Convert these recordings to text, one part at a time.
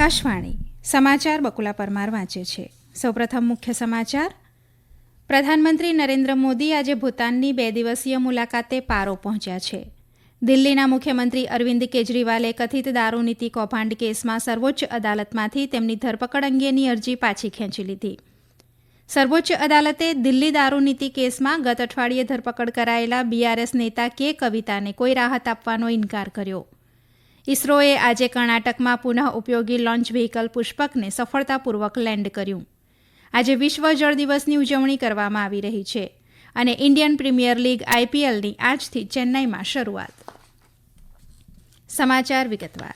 આકાશવાણી, સમાચાર બકુલા પરમાર વાંચે છે. સૌપ્રથમ મુખ્ય સમાચાર, પ્રધાનમંત્રી નરેન્દ્ર મોદી આજે ભૂતાનની બે દિવસીય મુલાકાતે પારો પહોંચ્યા છે. દિલ્હીના મુખ્યમંત્રી અરવિંદ કેજરીવાલે કથિત દારૂનીતિ કૌભાંડ કેસમાં સર્વોચ્ચ અદાલતમાંથી તેમની ધરપકડ અંગેની અરજી પાછી ખેંચી લીધી. સર્વોચ્ચ અદાલતે દિલ્હી દારૂનીતિ કેસમાં ગત અઠવાડિયે ધરપકડ કરાયેલા બીઆરએસ નેતા કે કવિતાને કોઈ રાહત આપવાનો ઇનકાર કર્યો. ઇસરોએ આજે કર્ણાટકમાં પુનઃ ઉપયોગી લોન્ચ વ્હીકલ પુષ્પકને સફળતાપૂર્વક લેન્ડ કર્યું. આજે વિશ્વ જળ દિવસની ઉજવણી કરવામાં આવી રહી છે અને ઇન્ડિયન પ્રીમિયર લીગ આઈપીએલની આજથી ચેન્નાઈમાં શરૂઆત. સમાચાર વિગતવાર.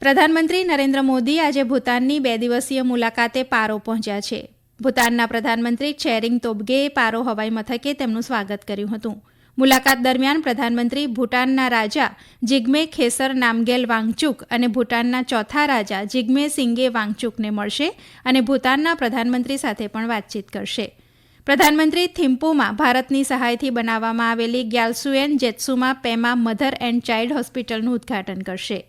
પ્રધાનમંત્રી નરેન્દ્ર મોદી આજે ભૂતાનની બે દિવસીય મુલાકાતે પારો પહોંચ્યા છે. ભૂતાનના પ્રધાનમંત્રી છેરિંગ તોબગેએ પારો હવાઈ મથકે તેમનું સ્વાગત કર્યું હતું. મુલાકાત દરમિયાન પ્રધાનમંત્રી ભૂટાનના રાજા જિગ્મે ખેસર નામગેલ વાંગચુક અને ભૂટાનના ચોથા રાજા જિગ્મે સિંગે વાંગચુકને મળશે અને ભૂટાનના પ્રધાનમંત્રી સાથે પણ વાતચીત કરશે. પ્રધાનમંત્રી થિમ્પુમાં ભારતની સહાયથી બનાવવામાં આવેલી ગ્યાલસુએન જેત્સુમાં પેમા મધર એન્ડ ચાઇલ્ડ હોસ્પિટલનું ઉદ્ઘાટન કરશે.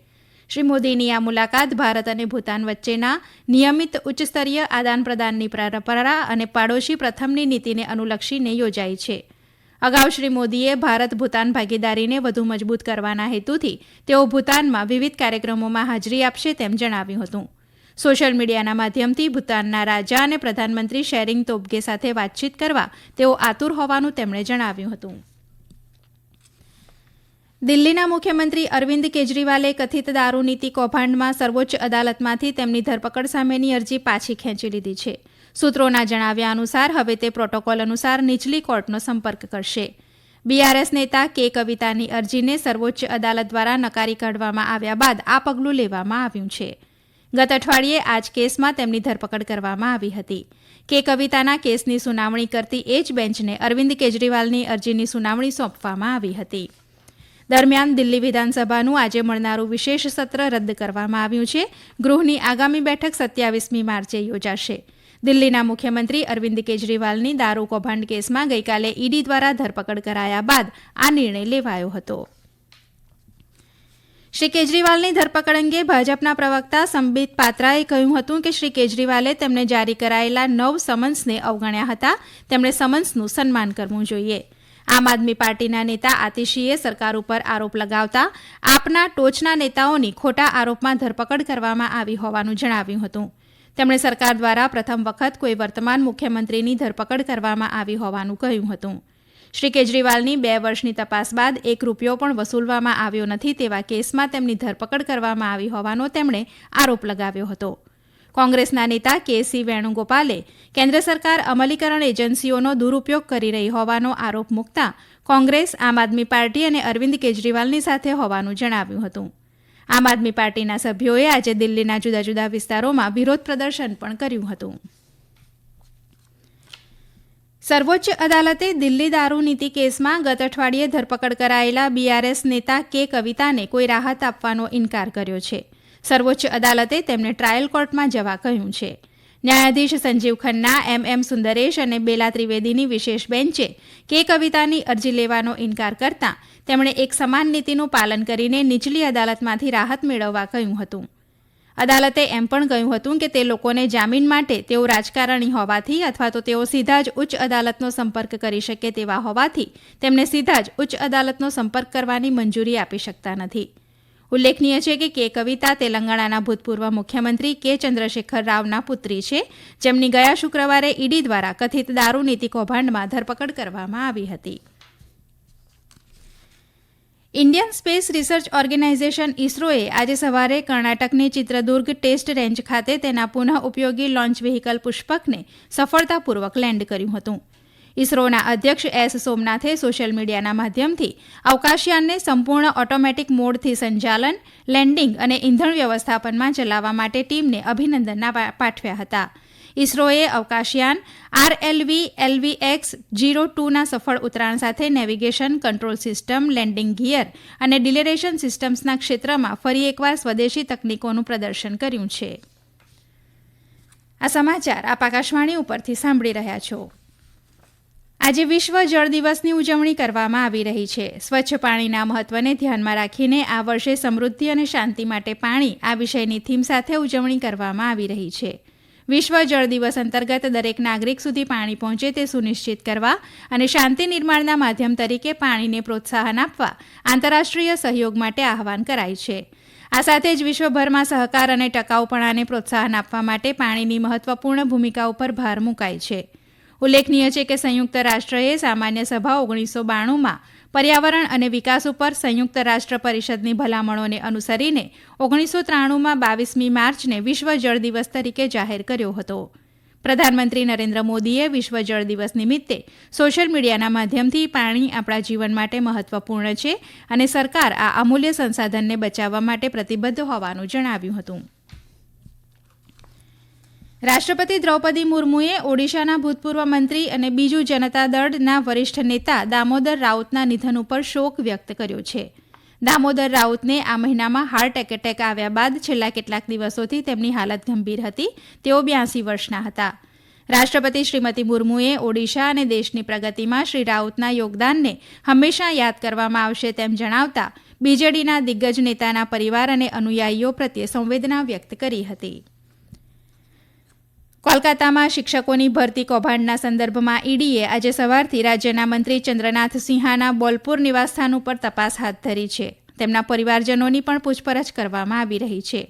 શ્રી મોદીની આ મુલાકાત ભારત અને ભૂતાન વચ્ચેના નિયમિત ઉચ્ચસ્તરીય આદાન પ્રદાનની પરંપરા અને પાડોશી પ્રથમની નીતિને અનુલક્ષીને યોજાઈ છે. અગાઉ શ્રી મોદીએ ભારત ભૂતાન ભાગીદારીને વધુ મજબૂત કરવાના હેતુથી તેઓ ભૂતાનમાં વિવિધ કાર્યક્રમોમાં હાજરી આપશે તેમ જણાવ્યું હતું. સોશિયલ મીડિયાના માધ્યમથી ભૂતાનના રાજા અને પ્રધાનમંત્રી શેરિંગ તોબગે સાથે વાતચીત કરવા તેઓ આતુર હોવાનું તેમણે જણાવ્યું હતું. દિલ્હીના મુખ્યમંત્રી અરવિંદ કેજરીવાલે કથિત દારૂનીતિ કૌભાંડમાં સર્વોચ્ચ અદાલતમાંથી તેમની ધરપકડ સામેની અરજી પાછી ખેંચી લીધી છે. સૂત્રોના જણાવ્યા અનુસાર હવે તે પ્રોટોકોલ અનુસાર નીચલી કોર્ટનો સંપર્ક કરશે. બીઆરએસ નેતા કે કવિતાની અરજીને સર્વોચ્ચ અદાલત દ્વારા નકારી કાઢવામાં આવ્યા બાદ આ પગલું લેવામાં આવ્યું છે. ગત અઠવાડિયે આ જ કેસમાં તેમની ધરપકડ કરવામાં આવી હતી. કે કવિતાના કેસની સુનાવણી કરતી એ જ બેન્ચને અરવિંદ કેજરીવાલની અરજીની સુનાવણી સોંપવામાં આવી હતી. દરમિયાન દિલ્હી વિધાનસભાનું આજે મળનારું વિશેષ સત્ર રદ કરવામાં આવ્યું છે. ગૃહની આગામી બેઠક સત્યાવીસમી માર્ચે યોજાશે. દિલ્હીના મુખ્યમંત્રી અરવિંદ કેજરીવાલની દારૂ કૌભાંડ કેસમાં ગઈકાલે ઈડી દ્વારા ધરપકડ કરાયા બાદ આ નિર્ણય લેવાયો હતો. શ્રી કેજરીવાલની ધરપકડ અંગે ભાજપના પ્રવક્તા સંબિત પાત્રાએ કહ્યું હતું કે શ્રી કેજરીવાલે તેમને જારી કરાયેલા નવ સમન્સને અવગણ્યા હતા. તેમણે સમન્સનું સન્માન કરવું જોઈએ. આમ આદમી પાર્ટીના નેતા આતિશીએ સરકાર ઉપર આરોપ લગાવતા આપના ટોચના નેતાઓની ખોટા આરોપમાં ધરપકડ કરવામાં આવી હોવાનું જણાવ્યું હતું. તેમણે સરકાર દ્વારા પ્રથમ વખત કોઈ વર્તમાન મુખ્યમંત્રીની ધરપકડ કરવામાં આવી હોવાનું કહ્યું હતું. શ્રી કેજરીવાલની બે વર્ષની તપાસ બાદ એક રૂપિયો પણ વસૂલવામાં આવ્યો નથી તેવા કેસમાં તેમની ધરપકડ કરવામાં આવી હોવાનો તેમણે આરોપ લગાવ્યો હતો. કોંગ્રેસના નેતા કે સી વેણુગોપાલે કેન્દ્ર સરકાર અમલીકરણ એજન્સીઓનો દુરુપયોગ કરી રહી હોવાનો આરોપ મૂકતા કોંગ્રેસ, આમ આદમી પાર્ટી અને અરવિંદ કેજરીવાલની સાથે હોવાનું જણાવ્યું હતું. આમ આદમી પાર્ટીના સભ્યોએ આજે દિલ્હીના જુદા જુદા વિસ્તારોમાં વિરોધ પ્રદર્શન પણ કર્યું હતું. સર્વોચ્ચ અદાલતે દિલ્હી દારૂ નીતિ કેસમાં ગત અઠવાડિયે ધરપકડ કરાયેલા બીઆરએસ નેતા કે કવિતાને કોઈ રાહત આપવાનો ઇનકાર કર્યો છે. સર્વોચ્ચ અદાલતે તેમને ટ્રાયલ કોર્ટમાં જવા કહ્યું છે. ન્યાયાધીશ સંજીવ ખન્ના, એમ એમ સુંદરેશ અને બેલા ત્રિવેદીની વિશેષ બેન્ચે કે કવિતાની અરજી લેવાનો ઇનકાર કરતાં તેમણે એક સમાન નીતિનું પાલન કરીને નીચલી અદાલતમાંથી રાહત મેળવવા કહ્યું હતું. અદાલતે એમ પણ કહ્યું હતું કે તે લોકોને જામીન માટે તેઓ રાજકારણી હોવાથી અથવા તો તેઓ સીધા જ ઉચ્ચ અદાલતનો સંપર્ક કરી શકે તેવા હોવાથી તેમને સીધા જ ઉચ્ચ અદાલતનો સંપર્ક કરવાની મંજૂરી આપી શકતા નથી. ઉલ્લેખનીય છે કે કે કવિતા તેલંગાણાના ભૂતપૂર્વ મુખ્યમંત્રી કે ચંદ્રશેખર રાવના પુત્રી છે. જેમની ગયા શુક્રવારે ઈડી દ્વારા કથિત દારૂ નીતિ કૌભાંડમાં ધરપકડ કરવામાં આવી હતી. ઇન્ડિયન સ્પેસ રિસર્ચ ઓર્ગેનાઇઝેશન ઇસરોએ આજે સવારે કર્ણાટકની ચિત્રદુર્ગ ટેસ્ટ રેન્જ ખાતે તેના પુનઃ ઉપયોગી લોન્ચ વ્હીકલ પુષ્પકને સફળતાપૂર્વક લેન્ડ કર્યું હતું. ઇસરોના અધ્યક્ષ એસ સોમનાથે સોશિયલ મીડિયાના માધ્યમથી અવકાશયાનને સંપૂર્ણ ઓટોમેટિક મોડથી સંચાલન, લેન્ડિંગ અને ઇંધણ વ્યવસ્થાપનમાં ચલાવવા માટે ટીમને અભિનંદનના પાઠવ્યા હતા. ઇસરોએ અવકાશયાન આરએલવી એલવી એક્સ જીરો ટુના સફળ ઉતરાણ સાથે navigation control system, landing gear અને ડિલેરેશન સિસ્ટમ્સના ક્ષેત્રમાં ફરી એકવાર સ્વદેશી તકનીકોનું પ્રદર્શન કર્યું છે. આ સમાચાર આપ આકાશવાણી ઉપરથી સાંભળી રહ્યા છો. આજે વિશ્વ જળ દિવસની ઉજવણી કરવામાં આવી રહી છે. સ્વચ્છ પાણીના મહત્વને ધ્યાનમાં રાખીને આ વર્ષે સમૃદ્ધિ અને શાંતિ માટે પાણી આ વિષયની થીમ સાથે ઉજવણી કરવામાં આવી રહી છે. વિશ્વ જળ દિવસ અંતર્ગત દરેક નાગરિક સુધી પાણી પહોંચે તે સુનિશ્ચિત કરવા અને શાંતિ નિર્માણના માધ્યમ તરીકે પાણીને પ્રોત્સાહન આપવા આંતરરાષ્ટ્રીય સહયોગ માટે આહવાન કરાય છે. આ સાથે જ વિશ્વભરમાં સહકાર અને ટકાઉપણાને પ્રોત્સાહન આપવા માટે પાણીની મહત્વપૂર્ણ ભૂમિકા ઉપર ભાર મુકાય છે. ઉલ્લેખનીય છે કે સંયુક્ત રાષ્ટ્રએ સામાન્ય સભા ઓગણીસો બાણુંમાં પર્યાવરણ અને વિકાસ ઉપર સંયુક્ત રાષ્ટ્ર પરિષદની ભલામણોને અનુસરીને ઓગણીસો ત્રાણુંમાં બાવીસમી માર્ચને વિશ્વ જળ દિવસ તરીકે જાહેર કર્યો હતો. પ્રધાનમંત્રી નરેન્દ્ર મોદીએ વિશ્વ જળ દિવસ નિમિત્તે સોશિયલ મીડિયાના માધ્યમથી પાણી આપણા જીવન માટે મહત્વપૂર્ણ છે અને સરકાર આ અમૂલ્ય સંસાધનને બચાવવા માટે પ્રતિબદ્ધ હોવાનું જણાવ્યું હતું. રાષ્ટ્રપતિ દ્રૌપદી મુર્મુએ ઓડિશાના ભૂતપૂર્વ મંત્રી અને બીજુ જનતા દળના વરિષ્ઠ નેતા દામોદર રાઉતના નિધન ઉપર શોક વ્યક્ત કર્યો છે. દામોદર રાઉતને આ મહિનામાં હાર્ટ એટેક આવ્યા બાદ છેલ્લા કેટલાક દિવસોથી તેમની હાલત ગંભીર હતી. તેઓ બ્યાસી વર્ષના હતા. રાષ્ટ્રપતિ શ્રીમતી મુર્મુએ ઓડિશા અને દેશની પ્રગતિમાં શ્રી રાઉતના યોગદાનને હંમેશા યાદ કરવામાં આવશે તેમ જણાવતા બીજેડીના દિગ્ગજ નેતાના પરિવાર અને અનુયાયીઓ પ્રત્યે સંવેદના વ્યક્ત કરી હતી. કોલકાતામાં શિક્ષકોની ભરતી કૌભાંડના સંદર્ભમાં ઈડીએ આજે સવારથી રાજ્યના મંત્રી ચંદ્રનાથ સિંહાના બોલપુર નિવાસસ્થાન ઉપર તપાસ હાથ ધરી છે. તેમના પરિવારજનોની પણ પૂછપરછ કરવામાં આવી રહી છે.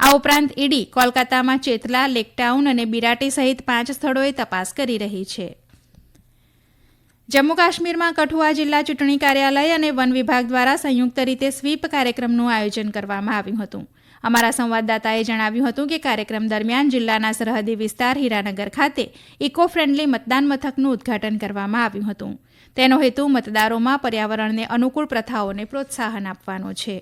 આ ઉપરાંત ઈડી કોલકાતામાં ચેતલા, લેકટાઉન અને બિરાટી સહિત પાંચ સ્થળોએ તપાસ કરી રહી છે. જમ્મુ કાશ્મીરમાં કઠુઆ જિલ્લા ચૂંટણી કાર્યાલય અને વન વિભાગ દ્વારા સંયુક્ત રીતે સ્વીપ કાર્યક્રમનું આયોજન કરવામાં આવ્યું હતું. અમારા સંવાદદાતાએ જણાવ્યું હતું કે કાર્યક્રમ દરમિયાન જિલ્લાના સરહદી વિસ્તાર હીરાનગર ખાતે ઇકો ફ્રેન્ડલી મતદાન મથકનું ઉદ્ઘાટન કરવામાં આવ્યું હતું. તેનો હેતુ મતદારોમાં પર્યાવરણને અનુકૂળ પ્રથાઓને પ્રોત્સાહન આપવાનો છે.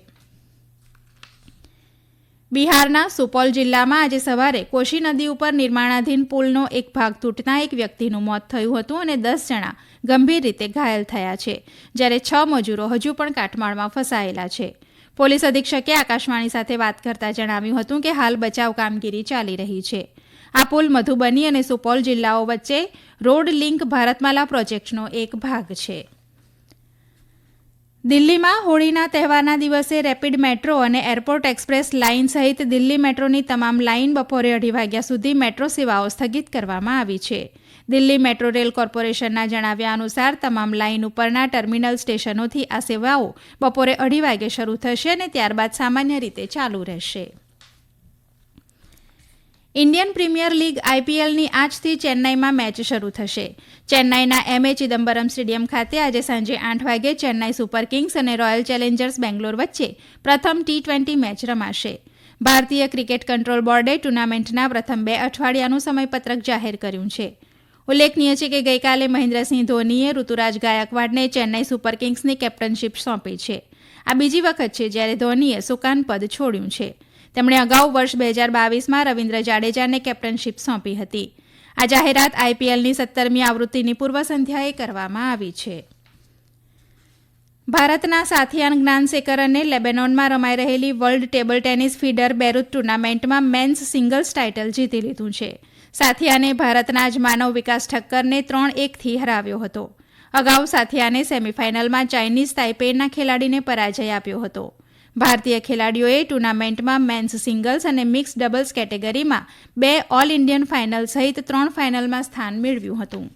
બિહારના સુપોલ જિલ્લામાં આજે સવારે કોશી નદી ઉપર નિર્માણાધીન પુલનો એક ભાગ તૂટતા એક વ્યક્તિનું મોત થયું હતું અને દસ જણા ગંભીર રીતે ઘાયલ થયા છે, જ્યારે છ મજૂરો હજુ પણ કાટમાળમાં ફસાયેલા છે. પોલીસ અધિક્ષકે આકાશવાણી સાથે વાત કરતા જણાવ્યું હતું કે હાલ બચાવ કામગીરી ચાલી રહી છે. આ પુલ મધુબની અને સુપોલ જિલ્લાઓ વચ્ચે રોડ લિંક ભારતમાલા પ્રોજેક્ટનો એક ભાગ છે. દિલ્હીમાં હોળીના તહેવારના દિવસે રેપિડ મેટ્રો અને એરપોર્ટ એક્સપ્રેસ લાઇન સહિત દિલ્હી મેટ્રોની તમામ લાઇન બપોરે અઢી વાગ્યા સુધી મેટ્રો સેવાઓ સ્થગિત કરવામાં આવી છે. દિલ્હી મેટ્રો રેલ કોર્પોરેશનના જણાવ્યા અનુસાર, તમામ લાઇન ઉપરના ટર્મિનલ સ્ટેશનોથી આ સેવાઓ બપોરે અઢી વાગે શરૂ થશે અને ત્યારબાદ સામાન્ય રીતે ચાલુ રહેશે. ઇન્ડિયન પ્રીમિયર લીગ આઈપીએલની આજથી ચેન્નાઈમાં મેચ શરૂ થશે. ચેન્નાઈના એમએ ચિદમ્બરમ સ્ટેડિયમ ખાતે આજે સાંજે આઠ વાગે ચેન્નાઈ સુપર કિંગ્સ અને રોયલ ચેલેન્જર્સ બેંગ્લોર વચ્ચે પ્રથમ ટી ટ્વેન્ટી મેચ રમાશે. ભારતીય ક્રિકેટ કંટ્રોલ બોર્ડે ટુર્નામેન્ટના પ્રથમ બે અઠવાડિયાનું સમયપત્રક જાહેર કર્યું છે. ઉલ્લેખનીય છે કે ગઈકાલે મહેન્દ્રસિંહ ધોનીએ ઋતુરાજ ગાયકવાડને ચેન્નાઈ સુપર કિંગ્સની કેપ્ટનશીપ સોંપી છે. આ બીજી વખત છે જ્યારે ધોનીએ સુકાન પદ છોડ્યું છે. તેમણે અગાઉ વર્ષ બે હજાર બાવીસમાં રવિન્દ્ર જાડેજાને કેપ્ટનશીપ સોંપી હતી. આ જાહેરાત આઈપીએલની સત્તરમી આવૃત્તિની પૂર્વ સંધ્યાએ કરવામાં આવી છે. ભારતના સાથિયાન જ્ઞાનશેખર અને લેબેનોનમાં રમાઈ રહેલી world table tennis feeder Beirut ટુર્નામેન્ટમાં મેન્સ સિંગલ્સ ટાઇટલ જીતી લીધું છે. સાથિયાને ભારતના જ માનવ વિકાસ ઠક્કરને ત્રણ એકથી હરાવ્યો હતો. અગાઉ સાથિયાને સેમીફાઇનલમાં ચાઇનીઝ તાઇપેના ખેલાડીને પરાજય આપ્યો હતો. ભારતીય ખેલાડીઓએ ટુર્નામેન્ટમાં મેન્સ સિંગલ્સ અને મિક્સ ડબલ્સ કેટેગરીમાં બે ઓલ ઇન્ડિયન ફાઇનલ સહિત ત્રણ ફાઇનલમાં સ્થાન મેળવ્યું હતું.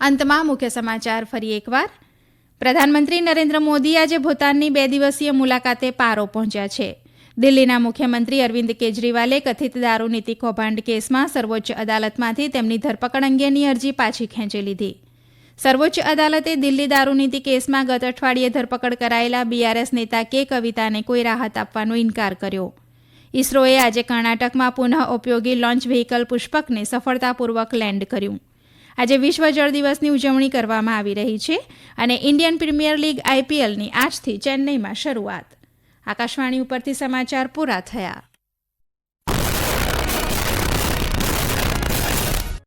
અંતમાં મુખ્ય સમાચાર ફરી એકવાર. પ્રધાનમંત્રી નરેન્દ્ર મોદી આજે ભૂતાનની બે દિવસીય મુલાકાતે પારો પહોંચ્યા છે. દિલ્હીના મુખ્યમંત્રી અરવિંદ કેજરીવાલે કથિત દારૂનીતિ કૌભાંડ કેસમાં સર્વોચ્ચ અદાલતમાંથી તેમની ધરપકડ અંગેની અરજી પાછી ખેંચી લીધી. સર્વોચ્ચ અદાલતે દિલ્હી દારૂનીતિ કેસમાં ગત અઠવાડિયે ધરપકડ કરાયેલા બીઆરએસ નેતા કે કવિતાને કોઈ રાહત આપવાનો ઇનકાર કર્યો. ઇસરોએ આજે કર્ણાટકમાં પુનઃ ઉપયોગી લોન્ચ વ્હીકલ પુષ્પકને સફળતાપૂર્વક લેન્ડ કર્યું. આજે વિશ્વ જળ દિવસની ઉજવણી કરવામાં આવી રહી છે અને ઇન્ડિયન પ્રીમિયર લીગ આઈપીએલની આજથી ચેન્નઈમાં શરૂઆત. આકાશવાણી ઉપરથી સમાચાર પૂરા થયા.